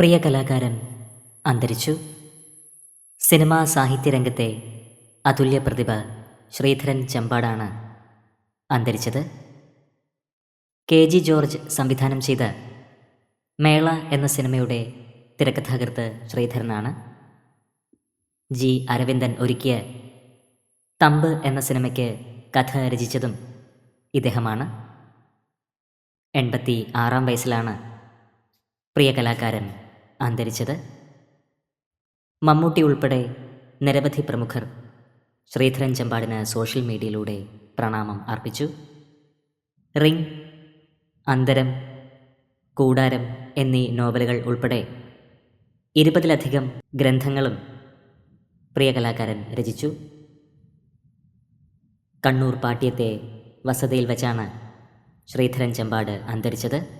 പ്രിയ കലാകാരൻ അന്തരിച്ചു. സിനിമാ സാഹിത്യരംഗത്തെ അതുല്യ പ്രതിഭ ശ്രീധരൻ ചെമ്പാടാണ് അന്തരിച്ചത്. കെ ജി ജോർജ് സംവിധാനം ചെയ്ത മേള എന്ന സിനിമയുടെ തിരക്കഥാകൃത്ത് ശ്രീധരനാണ്. ജി അരവിന്ദൻ ഒരുക്കിയ തമ്പ് എന്ന സിനിമയ്ക്ക് കഥ രചിച്ചതും ഇദ്ദേഹമാണ്. എൺപത്തി ആറാം വയസ്സിലാണ് പ്രിയ കലാകാരൻ അന്തരിച്ചത്. മമ്മൂട്ടി ഉൾപ്പെടെ നിരവധി പ്രമുഖർ ശ്രീധരൻ ചെമ്പാടിന് സോഷ്യൽ മീഡിയയിലൂടെ പ്രണാമം അർപ്പിച്ചു. റിംഗ് അന്തരം കൂടാരം എന്നീ നോവലുകൾ ഉൾപ്പെടെ ഇരുപതിലധികം ഗ്രന്ഥങ്ങളും പ്രിയ കലാകാരൻ രചിച്ചു. കണ്ണൂർ പാട്യത്തെ വസതിയിൽ വച്ചാണ് ശ്രീധരൻ ചെമ്പാട് അന്തരിച്ചത്.